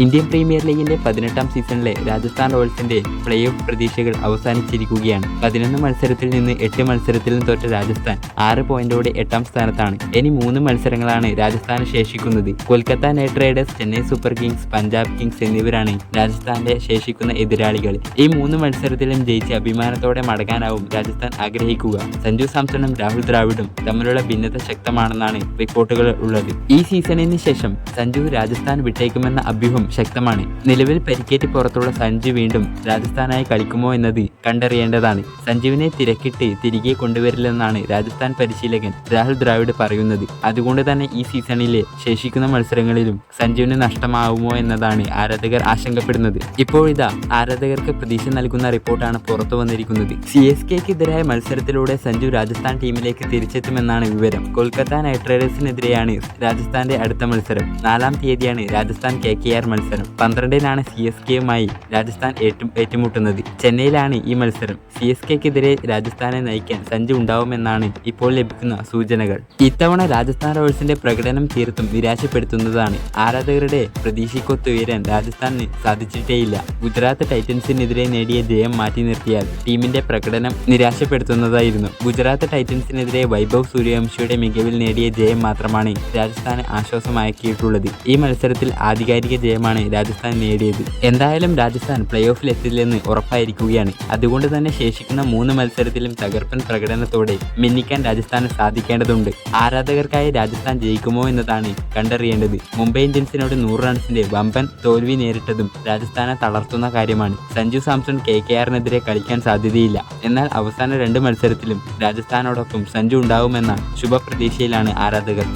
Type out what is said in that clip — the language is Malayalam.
ഇന്ത്യൻ പ്രീമിയർ ലീഗിന്റെ പതിനെട്ടാം സീസണിലെ രാജസ്ഥാൻ റോയൽസിന്റെ പ്ലേ ഓഫ് പ്രതീക്ഷകൾ അവസാനിച്ചിരിക്കുകയാണ്. പതിനൊന്ന് മത്സരത്തിൽ നിന്ന് എട്ട് മത്സരത്തിലും തോറ്റ രാജസ്ഥാൻ ആറ് പോയിന്റോടെ എട്ടാം സ്ഥാനത്താണ്. ഇനി മൂന്ന് മത്സരങ്ങളാണ് രാജസ്ഥാന് ശേഷിക്കുന്നത്. Kolkata knight riders Chennai super kings Punjab kings എന്നിവരാണ് രാജസ്ഥാന്റെ ശേഷിക്കുന്ന എതിരാളികൾ. ഈ മൂന്ന് മത്സരത്തിലും ജയിച്ച് അഭിമാനത്തോടെ മടങ്ങാനാവും രാജസ്ഥാൻ ആഗ്രഹിക്കുക. സഞ്ജു സാംസണും രാഹുൽ ദ്രാവിഡും തമ്മിലുള്ള ഭിന്നത ശക്തമാണെന്നാണ് റിപ്പോർട്ടുകൾ ഉള്ളത്. ഈ സീസണിന് ശേഷം സഞ്ജു രാജസ്ഥാൻ വിട്ടേക്കുമെന്ന അഭ്യൂഹം ശക്തമാണ്. നിലവിൽ പരിക്കേറ്റ് പുറത്തുള്ള സഞ്ജു വീണ്ടും രാജസ്ഥാനായി കളിക്കുമോ എന്നത് കണ്ടറിയേണ്ടതാണ്. സഞ്ജുവിനെ തിരക്കിട്ട് തിരികെ കൊണ്ടുവരില്ലെന്നാണ് രാജസ്ഥാൻ പരിശീലകൻ രാഹുൽ ദ്രാവിഡ് പറയുന്നത്. അതുകൊണ്ട് തന്നെ ഈ സീസണിലെ ശേഷിക്കുന്ന മത്സരങ്ങളിലും സഞ്ജുവിന് നഷ്ടമാവുമോ എന്നതാണ് ആരാധകർ ആശങ്കപ്പെടുന്നത്. ഇപ്പോഴിതാ ആരാധകർക്ക് പ്രതീക്ഷ നൽകുന്ന റിപ്പോർട്ടാണ് പുറത്തു വന്നിരിക്കുന്നത്. സി എസ് കെക്കെതിരായ മത്സരത്തിലൂടെ സഞ്ജു രാജസ്ഥാൻ ടീമിലേക്ക് തിരിച്ചെത്തുമെന്നാണ് വിവരം. കൊൽക്കത്ത നൈറ്റ് റൈഡേഴ്സിനെതിരെയാണ് രാജസ്ഥാന്റെ അടുത്ത മത്സരം. നാലാം തീയതിയാണ് രാജസ്ഥാൻ കെ കെ ആർ മത്സരം. പന്ത്രണ്ടിനാണ് സി എസ് കെയുമായി രാജസ്ഥാൻ ഏറ്റു ഏറ്റുമുട്ടുന്നത്. ചെന്നൈയിലാണ് ഈ മത്സരം. സി എസ് കെക്കെതിരെ രാജസ്ഥാനെ നയിക്കാൻ സഞ്ജു ഉണ്ടാവുമെന്നാണ് ഇപ്പോൾ ലഭിക്കുന്ന സൂചനകൾ. ഇത്തവണ രാജസ്ഥാൻ റോയൽസിന്റെ പ്രകടനം തീർത്തും നിരാശപ്പെടുത്തുന്നതാണ്. ആരാധകരുടെ പ്രതീക്ഷയ്ക്കൊത്തുയരാൻ രാജസ്ഥാന് സാധിച്ചിട്ടേയില്ല. ഗുജറാത്ത് ടൈറ്റൻസിനെതിരെ നേടിയ ജയം മാറ്റി നിർത്തിയാൽ ടീമിന്റെ പ്രകടനം നിരാശപ്പെടുത്തുന്നതായിരുന്നു. ഗുജറാത്ത് ടൈറ്റൻസിനെതിരെ വൈഭവ് സൂര്യവംശിയുടെ മികവിൽ നേടിയ ജയം മാത്രമാണ് രാജസ്ഥാന് ആശ്വാസമാക്കിയിട്ടുള്ളത്. ഈ മത്സരത്തിൽ ആധികാരിക ജയമാണ് രാജസ്ഥാൻ നേടിയത്. എന്തായാലും രാജസ്ഥാൻ പ്ലേ ഓഫിൽ എത്തില്ലെന്ന് ഉറപ്പായിരിക്കുകയാണ്. അതുകൊണ്ട് തന്നെ ശേഷിക്കുന്ന മൂന്ന് മത്സരത്തിലും തകർപ്പൻ പ്രകടനത്തോടെ മിന്നിക്കാൻ രാജസ്ഥാന് സാധിക്കേണ്ടതുണ്ട്. ആരാധകർക്കായി രാജസ്ഥാൻ ജയിക്കുമോ എന്നതാണ് കണ്ടറിയേണ്ടത്. മുംബൈ ഇന്ത്യൻസിനോട് നൂറ് റൺസിന്റെ വമ്പൻ തോൽവി നേരിട്ടതും രാജസ്ഥാനെ തളർത്തുന്ന കാര്യമാണ്. സഞ്ജു സാംസൺ കെ കെ ആറിനെതിരെ കളിക്കാൻ സാധ്യതയില്ല. എന്നാൽ അവസാന രണ്ട് മത്സരത്തിലും രാജസ്ഥാനോടൊപ്പം സഞ്ജു ഉണ്ടാവുമെന്ന ശുഭപ്രതീക്ഷയിലാണ് ആരാധകർ.